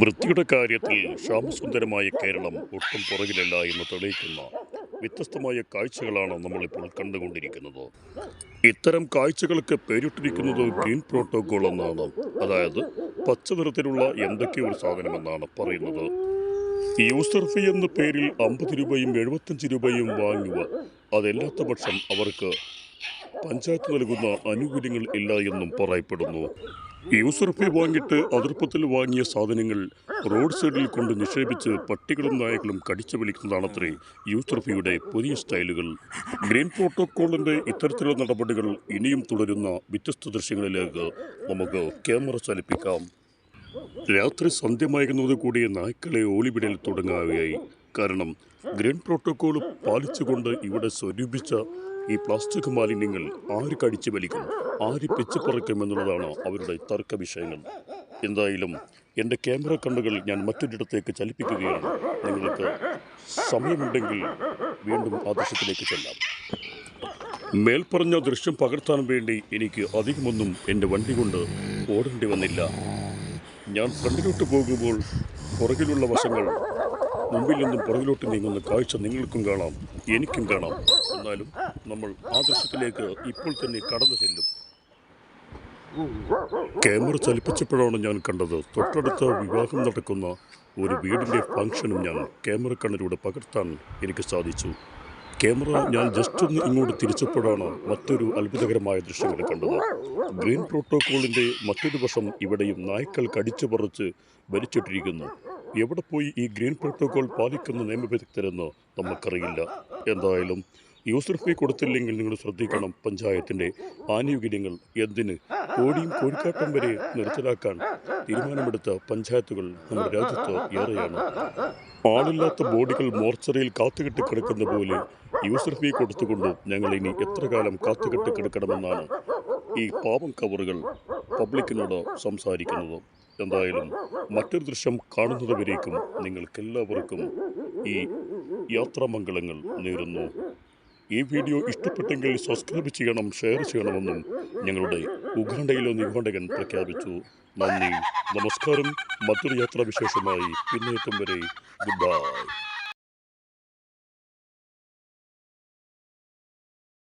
വൃത്തിയുടെ കാര്യത്തിൽ ശ്യാമസുന്ദരമായ കേരളം ഒട്ടും പുറകിലല്ല എന്ന് തെളിയിക്കുന്ന വ്യത്യസ്തമായ കാഴ്ചകളാണ് നമ്മളിപ്പോൾ കണ്ടുകൊണ്ടിരിക്കുന്നത്. ഇത്തരം കാഴ്ചകൾക്ക് പേരിട്ടിരിക്കുന്നത് ഗ്രീൻ പ്രോട്ടോകോൾ എന്നാണ്. അതായത് പച്ച നിറത്തിലുള്ള എന്തൊക്കെയോ ഒരു സാധനമെന്നാണ് പറയുന്നത്. യൂസർ ഫീ എന്ന പേരിൽ അമ്പത് രൂപയും എഴുപത്തഞ്ച് രൂപയും വാങ്ങുക അതല്ലാത്ത പക്ഷം അവർക്ക് പഞ്ചായത്ത് നൽകുന്ന ആനുകൂല്യങ്ങൾ ഇല്ല എന്നും പറയപ്പെടുന്നു. യൂസർ ഫീ വാങ്ങിയിട്ട് അതിർപ്പത്തിൽ വാങ്ങിയ സാധനങ്ങൾ റോഡ് സൈഡിൽ കൊണ്ട് നിക്ഷേപിച്ച് പട്ടികളും നായകളും കടിച്ചു വലിക്കുന്നതാണത്രേ യൂസർ ഫീയുടെ പുതിയ സ്റ്റൈലുകൾ. ഗ്രീൻ പ്രോട്ടോക്കോളിന്റെ ഇത്തരത്തിലുള്ള നടപടികൾ ഇനിയും തുടരുന്ന വ്യത്യസ്ത ദൃശ്യങ്ങളിലേക്ക് നമുക്ക് ക്യാമറ ചലിപ്പിക്കാം. രാത്രി സന്ധ്യമാകുന്നത് കൂടി നായ്ക്കളെ ഓളിവിടൽ തുടങ്ങുകയായി കാരണം ഗ്രീൻ പ്രോട്ടോക്കോൾ പാലിച്ചുകൊണ്ട് ഇവിടെ സ്വരൂപിച്ച ഈ പ്ലാസ്റ്റിക് മാലിന്യങ്ങൾ ആര് കടിച്ചു വലിക്കും? ആര് പിച്ചുപറയ്ക്കും എന്നുള്ളതാണ് അവരുടെ തർക്ക വിഷയങ്ങൾ എന്തായാലും എന്റെ ക്യാമറ കണ്ണുകൾ ഞാൻ മറ്റൊരിടത്തേക്ക് ചലിപ്പിക്കുകയാണ്. നിങ്ങൾക്ക് സമയമുണ്ടെങ്കിൽ വീണ്ടും ആ ദൃശ്യത്തിലേക്ക് ചെല്ലാം. മേൽപ്പറഞ്ഞ ദൃശ്യം പകർത്താൻ വേണ്ടി എനിക്ക് അധികമൊന്നും എന്റെ വണ്ടി കൊണ്ട് ഓടേണ്ടി വന്നില്ല. ഞാൻ ഫ്രണ്ടിലോട്ട് പോകുമ്പോൾ പുറകിലുള്ള വശങ്ങൾ മുമ്പിൽ നിന്നും പുറകിലോട്ട് നീങ്ങുന്ന കാഴ്ച നിങ്ങൾക്കും കാണാം എനിക്കും കാണാം. എന്നാലും നമ്മൾ ആദർശത്തിലേക്ക് ഇപ്പോൾ തന്നെ കടന്നു ചെല്ലും. ക്യാമറ ചലിപ്പിച്ചപ്പോഴാണ് ഞാൻ കണ്ടത്. തൊട്ടടുത്ത വിവാഹം നടക്കുന്ന ഒരു വീടിന്റെ ഫംഗ്ഷനും ഞാൻ ക്യാമറ കണ്ണിലൂടെ പകർത്താൻ എനിക്ക് സാധിച്ചു. ക്യാമറ ഞാൻ ജസ്റ്റ് ഒന്ന് ഇങ്ങോട്ട് തിരിച്ചപ്പോഴാണ് മറ്റൊരു അത്ഭുതകരമായ ദൃശ്യങ്ങൾ കണ്ടത്. ഗ്രീൻ പ്രോട്ടോക്കോളിന്റെ മറ്റൊരു വശം ഇവിടെയും നായ്ക്കൾ കടിച്ചു പറിച്ച് വലിച്ചിട്ടിരിക്കുന്നു എവിടെ പോയി ഈ ഗ്രീൻ പ്രോട്ടോകോൾ പാലിക്കുന്ന നിയമവിദഗ്ധരെന്ന് നമുക്കറിയില്ല എന്തായാലും യൂസർ ഫീ കൊടുത്തില്ലെങ്കിൽ നിങ്ങൾ ശ്രദ്ധിക്കണം. പഞ്ചായത്തിന്റെ ആനുകൂല്യങ്ങൾ എന്തിന് കോടിയും കോഴിക്കാട്ടം വരെ നിർത്തലാക്കാൻ തീരുമാനമെടുത്ത പഞ്ചായത്തുകൾ നമ്മുടെ രാജ്യത്ത് ഏറെയാണ്. ആളില്ലാത്ത ബോഡികൾ മോർച്ചറിയിൽ കാത്തുകെട്ടി കിടക്കുന്ന പോലെ യൂസർ ഫീ കൊടുത്തുകൊണ്ട് ഞങ്ങൾ ഇനി എത്ര കാലം കാത്തുകെട്ടി കിടക്കണമെന്നാണ് ഈ പാപം കവറുകൾ പബ്ലിക്കിനോട് സംസാരിക്കുന്നത്. എന്തായാലും മറ്റൊരു ദൃശ്യം കാണുന്നതുവരേക്കും നിങ്ങൾക്കെല്ലാവർക്കും ഈ യാത്രാമംഗളങ്ങൾ നേരുന്നു. ഈ വീഡിയോ ഇഷ്ടപ്പെട്ടെങ്കിൽ സബ്സ്ക്രൈബ് ചെയ്യണം ഷെയർ ചെയ്യണമെന്നും ഞങ്ങളുടെ ഉഗാണ്ടയിലെ നിഗോണ്ടകൻ പ്രഖ്യാപിച്ചു. നന്ദി നമസ്കാരം. മറ്റൊരു യാത്രാവിശേഷമായി പിന്നെ എത്തും വരെ ഗുഡ് ബൈ